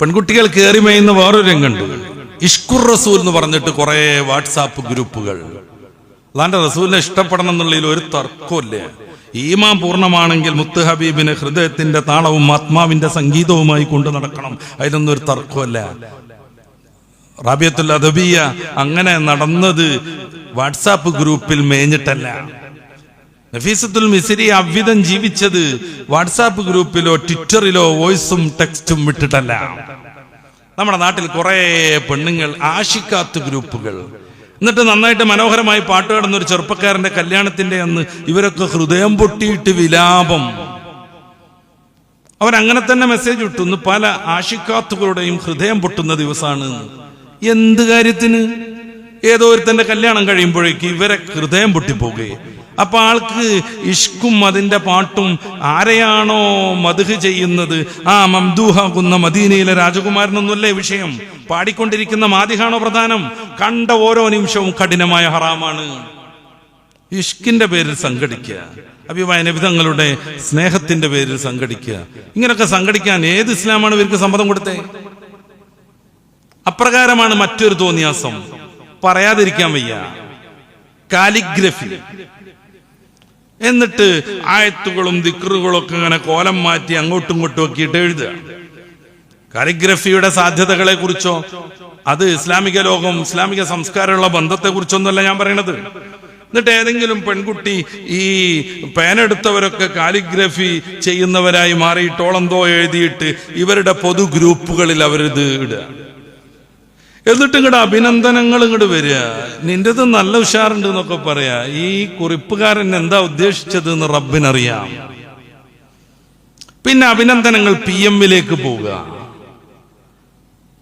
പെൺകുട്ടികൾ കയറി മേയുന്ന വേറൊരു രംഗമുണ്ട്. ഇഷ്കുർ റസൂൽ എന്ന് പറഞ്ഞിട്ട് കുറെ വാട്സാപ്പ് ഗ്രൂപ്പുകൾ. അതാണ്ട് റസൂലിനെ ഇഷ്ടപ്പെടണം എന്നുള്ളതിൽ ഒരു തർക്കമില്ല ഈമാൻ പൂർണമാണെങ്കിൽ മുത്ത് ഹബീബിന് ഹൃദയത്തിന്റെ താളവും ആത്മാവിന്റെ സംഗീതവുമായി കൊണ്ടു നടക്കണം. അതിലൊന്നും ഒരു തർക്കമല്ല റാബിയത്തുൽ അദബിയ അങ്ങനെ നടന്നത് വാട്സാപ്പ് ഗ്രൂപ്പിൽ മേഞ്ഞിട്ടല്ല. നഫീസത്തുൽ മിസിരി അവിധം ജീവിച്ചത് വാട്സാപ്പ് ഗ്രൂപ്പിലോ ട്വിറ്ററിലോ വോയിസും ടെക്സ്റ്റും വിട്ടിട്ടല്ല. നമ്മുടെ നാട്ടിൽ കുറെ പെണ്ണുങ്ങൾ ആശിക്കാത്ത ഗ്രൂപ്പുകൾ. എന്നിട്ട് നന്നായിട്ട് മനോഹരമായി പാട്ട് പാടുന്ന ഒരു ചെറുപ്പക്കാരന്റെ കല്യാണത്തിന്റെ അന്ന് ഇവരൊക്കെ ഹൃദയം പൊട്ടിയിട്ട് വിലാപം. അവരങ്ങനെ തന്നെ മെസ്സേജ് ഇട്ടുന്നു പല ആശിക്കാത്തുകളുടെയും ഹൃദയം പൊട്ടുന്ന ദിവസമാണ് എന്ത് കാര്യത്തിന്? ഏതോ ഒരുത്തന്റെ കല്യാണം കഴിയുമ്പോഴേക്ക് ഇവരെ ഹൃദയം പൊട്ടിപ്പോകേ. അപ്പൊ ആൾക്ക് ഇഷ്കും അതിന്റെ പാട്ടും ആരെയാണോ മധുഹ് ചെയ്യുന്നത്? ആ മംദൂഹാകുന്ന മദീനയിലെ രാജകുമാരനൊന്നുമല്ലേ വിഷയം? പാടിക്കൊണ്ടിരിക്കുന്ന മാതിഹാണോ പ്രധാനം? കണ്ട ഓരോ നിമിഷവും കഠിനമായ ഹറാമാണ്. ഇഷ്കിന്റെ പേരിൽ സംഘടിക്കുക. അഭിമായ നബിതങ്ങളുടെ സ്നേഹത്തിന്റെ പേരിൽ സംഘടിക്കുക. ഇങ്ങനൊക്കെ സംഘടിക്കാൻ ഏത് ഇസ്ലാമാണ് ഇവർക്ക് സമ്മതം കൊടുത്തേ? അപ്രകാരമാണ് മറ്റൊരു തോന്നിയാസം. പറയാതിരിക്കാൻ വയ്യ. കാലിഗ്രഫി. എന്നിട്ട് ആയത്തുകളും ദിക്കറുകളും ഒക്കെ ഇങ്ങനെ കോലം മാറ്റി അങ്ങോട്ടും ഇങ്ങോട്ടും ഒക്കെയിട്ട് എഴുതുക. കാലിഗ്രഫിയുടെ സാധ്യതകളെ കുറിച്ചോ അത് ഇസ്ലാമിക ലോകം ഇസ്ലാമിക സംസ്കാരമുള്ള ബന്ധത്തെ കുറിച്ചൊന്നുമല്ല ഞാൻ പറയണത്. എന്നിട്ട് ഏതെങ്കിലും പെൺകുട്ടി ഈ പേനെടുത്തവരൊക്കെ കാലിഗ്രഫി ചെയ്യുന്നവരായി മാറിയിട്ടോളെന്തോ എഴുതിയിട്ട് ഇവരുടെ പൊതു ഗ്രൂപ്പുകളിൽ അവരിത് ഇടുക. എന്നിട്ട് ഇങ്ങോട്ട് അഭിനന്ദനങ്ങൾ ഇങ്ങോട്ട് വരിക. നിന്റേത് നല്ല ഉഷാറുണ്ട് എന്നൊക്കെ പറയാ. ഈ കുറിപ്പുകാരൻ എന്താ ഉദ്ദേശിച്ചത് എന്ന് റബ്ബിനറിയാം. പിന്നെ അഭിനന്ദനങ്ങൾ പി എമ്മിലേക്ക് പോവുക.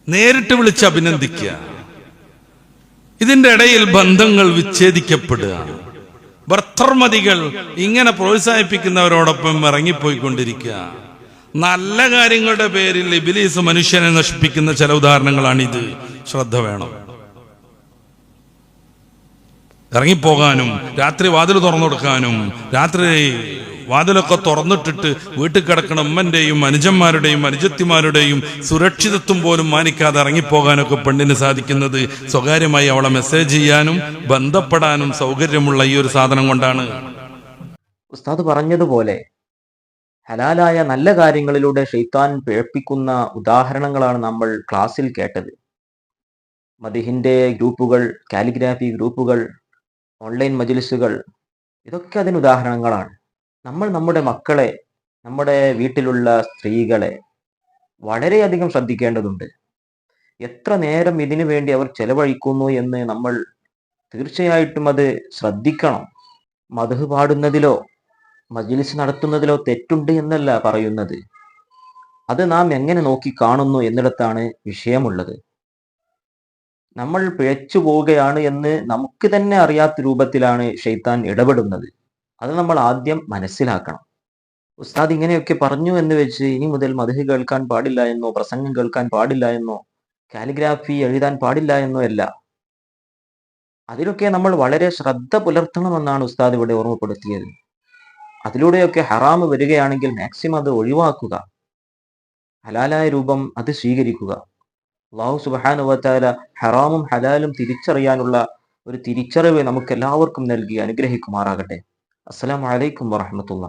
നേരിട്ട് വിളിച്ച് അഭിനന്ദിക്കുക. ഇതിന്റെ ഇടയിൽ ബന്ധങ്ങൾ വിച്ഛേദിക്കപ്പെടുക. ഭർത്തർമതികൾ ഇങ്ങനെ പ്രോത്സാഹിപ്പിക്കുന്നവരോടൊപ്പം ഇറങ്ങിപ്പോയിക്കൊണ്ടിരിക്കുക. നല്ല കാര്യങ്ങളുടെ പേരിൽ ഇബിലീസ് മനുഷ്യനെ നശിപ്പിക്കുന്ന ചില ഉദാഹരണങ്ങളാണിത്. ശ്രദ്ധ വേണം. ഇറങ്ങിപ്പോകാനും രാത്രി വാതിൽ തുറന്നു കൊടുക്കാനും രാത്രി വാതിലൊക്കെ തുറന്നിട്ടിട്ട് വീട്ടിൽ കിടക്കണ ഉമ്മന്റെയും അനുജന്മാരുടെയും അനുജത്തിമാരുടെയും സുരക്ഷിതത്വം പോലും മാനിക്കാതെ ഇറങ്ങിപ്പോകാനൊക്കെ പെണ്ണിന് സാധിക്കുന്നത് സ്വകാര്യമായി അവളെ മെസ്സേജ് ചെയ്യാനും ബന്ധപ്പെടാനും സൗകര്യമുള്ള ഈ ഒരു സാധനം കൊണ്ടാണ്. ഉസ്താദ് പറഞ്ഞതുപോലെ ഹലാലായ നല്ല കാര്യങ്ങളിലൂടെ ഷെയ്ത്താൻ പിഴപ്പിക്കുന്ന ഉദാഹരണങ്ങളാണ് നമ്മൾ ക്ലാസ്സിൽ കേട്ടത്. മദിഹിന്റെ ഗ്രൂപ്പുകൾ കാലിഗ്രാഫി ഗ്രൂപ്പുകൾ ഓൺലൈൻ മജിലിസുകൾ ഇതൊക്കെ അതിന് ഉദാഹരണങ്ങളാണ്. നമ്മൾ നമ്മുടെ മക്കളെ നമ്മുടെ വീട്ടിലുള്ള സ്ത്രീകളെ വളരെയധികം ശ്രദ്ധിക്കേണ്ടതുണ്ട്. എത്ര നേരം ഇതിനു വേണ്ടി അവർ ചെലവഴിക്കുന്നു എന്ന് നമ്മൾ തീർച്ചയായിട്ടും അത് ശ്രദ്ധിക്കണം. മധു പാടുന്നതിലോ മജിലിസ് നടത്തുന്നതിലോ തെറ്റുണ്ട് എന്നല്ല പറയുന്നത്. അത് നാം എങ്ങനെ നോക്കി കാണുന്നു എന്നിടത്താണ് വിഷയമുള്ളത്. നമ്മൾ പിഴച്ചു പോവുകയാണ് എന്ന് നമുക്ക് തന്നെ അറിയാത്ത രൂപത്തിലാണ് ഷെയ്ത്താൻ ഇടപെടുന്നത്. അത് നമ്മൾ ആദ്യം മനസ്സിലാക്കണം. ഉസ്താദ് ഇങ്ങനെയൊക്കെ പറഞ്ഞു എന്ന് വെച്ച് ഇനി മുതൽ മധു കേൾക്കാൻ പാടില്ല എന്നോ പ്രസംഗം കേൾക്കാൻ പാടില്ല എന്നോ കാലിഗ്രാഫി എഴുതാൻ പാടില്ല എന്നോ അല്ല. അതിലൊക്കെ നമ്മൾ വളരെ ശ്രദ്ധ പുലർത്തണമെന്നാണ് ഉസ്താദ് ഇവിടെ ഓർമ്മപ്പെടുത്തിയത്. അതിലൂടെയൊക്കെ ഹറാമ് വരികയാണെങ്കിൽ മാക്സിമം അത് ഒഴിവാക്കുക. ഹലാലായ രൂപം അത് സ്വീകരിക്കുക. അള്ളാഹു സുബാനുവത്താല ഹറാമും ഹലാലും തിരിച്ചറിയാനുള്ള ഒരു തിരിച്ചറിവ് നമുക്ക് എല്ലാവർക്കും നൽകി അനുഗ്രഹിക്കുമാറാകട്ടെ. അസ്സലാമു അലൈക്കും വറഹമത്തുള്ള.